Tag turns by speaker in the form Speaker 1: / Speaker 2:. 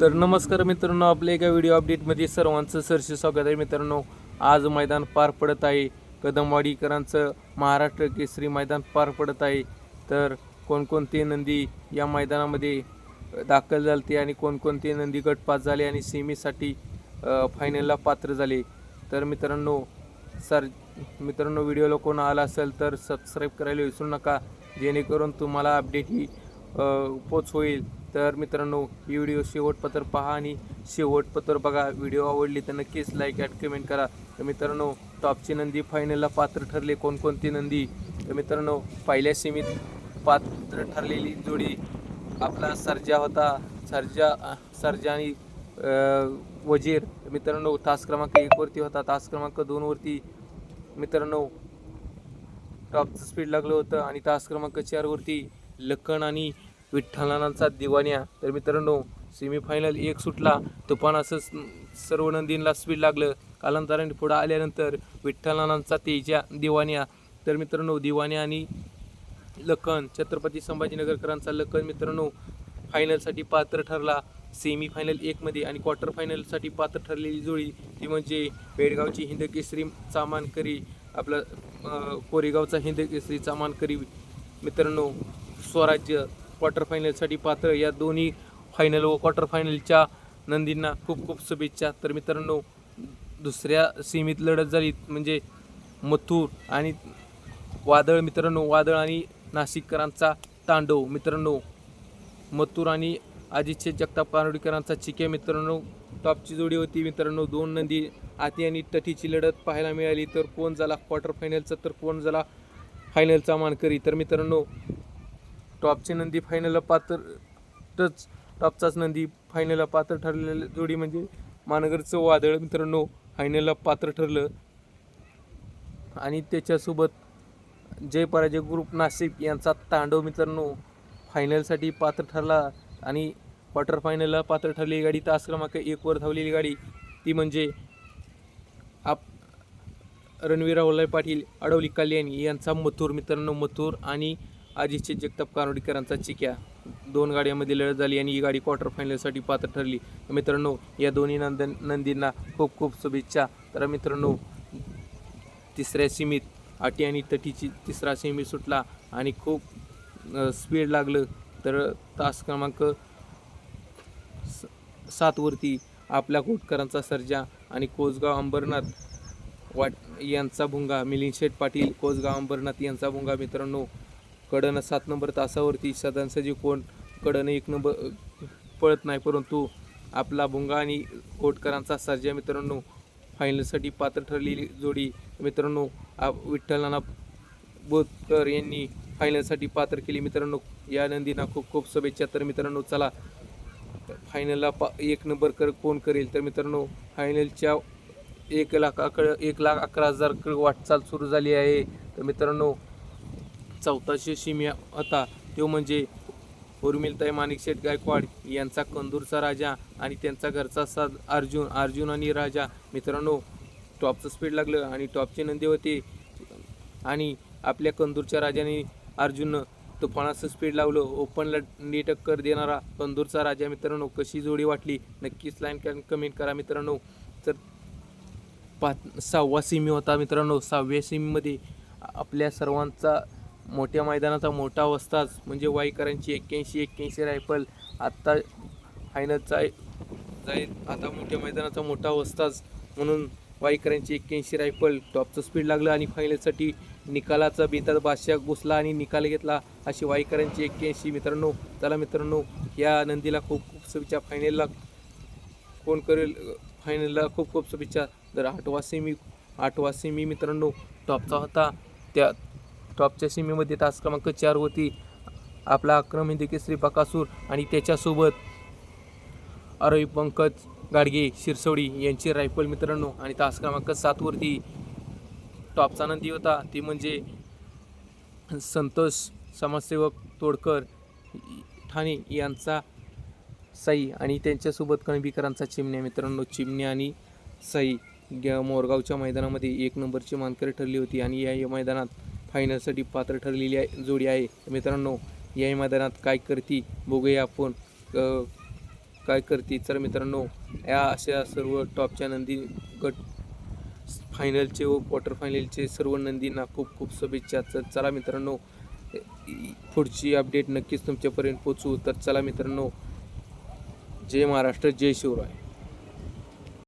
Speaker 1: तर नमस्कार मित्रांनो आपल्या एका व्हिडिओ अपडेटमध्ये सर्वांचं सरसे स्वागत आहे. मित्रांनो आज मैदान पार पडत आहे. कदमवाडीकरांचं महाराष्ट्र केसरी मैदान पार पडत आहे. तर कोणकोणते नंदी या मैदानामध्ये दाखल झालते आणि कोणकोणते नंदी गटपास झाले आणि सेमीसाठी फायनलला पात्र झाले. तर मित्रांनो सर मित्रांनो व्हिडिओला कोण आला असेल तर सबस्क्राईब करायला विसरू नका. जेणेकरून तुम्हाला अपडेट ही पोच होईल तर मित्रांनो ही व्हिडिओ शेवटपत्र पहा आणि शेवटपत्र बघा. व्हिडिओ आवडली तर नक्कीच लाईक ॲट कमेंट करा. तर मित्रांनो टॉपची नंदी फायनलला पात्र ठरले. कोणकोणती नंदी? तर मित्रांनो पहिल्या सीमित पात्र ठरलेली जोडी आपला सर्जा होता. सर्जा सर्जा आणि वजीर. मित्रांनो तास क्रमांक एकवरती होता. तास क्रमांक दोनवरती मित्रांनो टॉपचं स्पीड लागलं होतं. आणि तास क्रमांक चारवरती लखन आणि विठ्ठलानांचा दिवाण्या. तर मित्रांनो सेमीफायनल एक सुटला. तुफान असं सर्व नंदींना स्पीड लागलं. कालांतराने पुढं आल्यानंतर विठ्ठलानांचा तेजा दिवाण्या. तर मित्रांनो दिवाण्या आणि लखन छत्रपती संभाजीनगरकरांचा लखन मित्रांनो फायनलसाठी पात्र ठरला. सेमी फायनल एकमध्ये आणि क्वार्टर फायनलसाठी पात्र ठरलेली जोडी ती म्हणजे बेडगावची हिंद केसरी चामानकरी आपला कोरेगावचा हिंद केसरी चामानकरी मित्रांनो स्वराज्य. क्वार्टर फायनलसाठी पात्र या दोन्ही फायनल व क्वार्टर फायनलच्या नंदींना खूप खूप शुभेच्छा. तर मित्रांनो दुसऱ्या सीमित लढत झाली म्हणजे मथुर आणि वादळ मित्रांनो वादळ आणि नाशिककरांचा तांडव. मित्रांनो मथुर आणि अजितचे जगताप पारोडीकरांचा चिक्या. मित्रांनो टॉपची जोडी होती. मित्रांनो दोन नंदी आती आणि तटीची लढत पाहायला मिळाली. तर कोण झाला क्वार्टर फायनलचा तर कोण झाला फायनलचा मानकरी? तर मित्रांनो टॉपची नंदी फायनलला पात्र टच टॉपचाच नंदी फायनलला पात्र ठरलेलं जोडी म्हणजे मानगरचं वादळ मित्रांनो फायनलला पात्र ठरलं. आणि त्याच्यासोबत जय पराजय ग्रुप नाशिक यांचा तांडव मित्रांनो फायनलसाठी पात्र ठरला. आणि क्वार्टर फायनलला पात्र ठरलेली गाडी तास क्रमांक एकवर धावलेली गाडी ती म्हणजे आप रणवीर राहुलराय पाटील अडवली कल्याणी यांचा मथुर मित्रांनो मथुर आणि अजितचे जगताप कानोडीकरांचा चिक्या. दोन गाड्यांमध्ये लढत झाली आणि ही गाडी क्वार्टर फायनलसाठी पात्र ठरली. मित्रांनो या दोन्ही नंद नंदींना खूप खूप शुभेच्छा. तर मित्रांनो तिसऱ्या सीमित अटी आणि तटीची तिसरा सेमी सुटला आणि खूप स्पीड लागलं. तर तास क्रमांक स- सातवरती आपल्या कोटकरांचा सर्जा आणि कोसगाव अंबरनाथ वाट यांचा भुंगा. मिलिंद शेठ पाटील कोसगाव अंबरनाथ यांचा भुंगा. मित्रांनो कडनं सात नंबर तासावरती सदन सजीव कोण कडनं एक नंबर पळत नाही परंतु आपला भुंगा आणि कोटकरांचा सर्जा मित्रांनो फायनलसाठी पात्र ठरलेली जोडी मित्रांनो आ- विठ्ठल बोतकर यांनी फायनलसाठी पात्र केली. मित्रांनो या नंदींना खूप खूप शुभेच्छा. तर मित्रांनो चला फायनलला पा एक नंबर कर कोण करेल? तर मित्रांनो फायनलच्या एक लाख अकरा एक लाख अकरा हजार वाटचाल सुरू झाली आहे. तर मित्रांनो चौथा शिम्या होता. तो म्हणजे उर्मिलताई माणिकशेठ गायकवाड यांचा कंदूरचा राजा आणि त्यांचा घरचा सा अर्जुन अर्जुन आणि राजा. मित्रांनो टॉपचं स्पीड लागलं आणि टॉपचे नंदी होते. आणि आपल्या कंदूरच्या राजाने अर्जुननं तुफानाचं स्पीड लावलं. ओपनला नी टक्कर देणारा कंदूरचा राजा मित्रांनो कशी जोडी वाटली? नक्कीच लाईन कमेंट करा मित्रांनो. तर पाच सहावा सिमी होता मित्रांनो. सहाव्या सिमीमध्ये आपल्या सर्वांचा मोठ्या मैदानाचा मोठा वस्ताच म्हणजे वाईकरांची एक्क्याऐंशी एक्क्याऐंशी रायफल आत्ता फायनलचा जाईल. आता मोठ्या मैदानाचा मोठा वस्ताच म्हणून वाईकरांची एक्क्याऐंशी रायफल टॉपचं स्पीड लागलं आणि फायनलसाठी निकालाचा बेतात बादशाह घुसला आणि निकाल घेतला अशी वाईकरांची एक्क्याऐंशी. मित्रांनो चला मित्रांनो या नंदीला खूप खूप शुभेच्छा. फायनलला कोण करेल? फायनलला खूप खूप शुभेच्छा. जर आठवा सेमी आठवा सेमी मित्रांनो टॉपचा होता. त्या टॉपच्या सीमेमध्ये तास क्रमांक चार होती. आपला अक्रम हिंदी केसरी बकासूर आणि त्याच्यासोबत अरवी पंकज गाडगे शिरसोडी यांची रायफल मित्रांनो आणि तास क्रमांक सातवरती टॉपचा नंदी होता. ती म्हणजे संतोष समाजसेवक तोडकर ठाणे यांचा साई आणि त्यांच्यासोबत कणबीकरांचा चिमण्या मित्रांनो चिमण्या आणि साई. ग- मोरगावच्या मैदानामध्ये एक नंबरची मानकरी ठरली होती आणि या या मैदानात फायनलसाठी पात्र ठरलेली आहे जोडी आहे. मित्रांनो या मैदानात काय करती बघूया आपण. काय करते? तर मित्रांनो या अशा सर्व टॉपच्या नंदी गट फायनलचे व क्वार्टर फायनलचे सर्व नंदींना खूप खूप शुभेच्छा. तर चला मित्रांनो पुढची अपडेट नक्कीच तुमच्यापर्यंत पोचू तर चला मित्रांनो जय महाराष्ट्र जय शिवराय.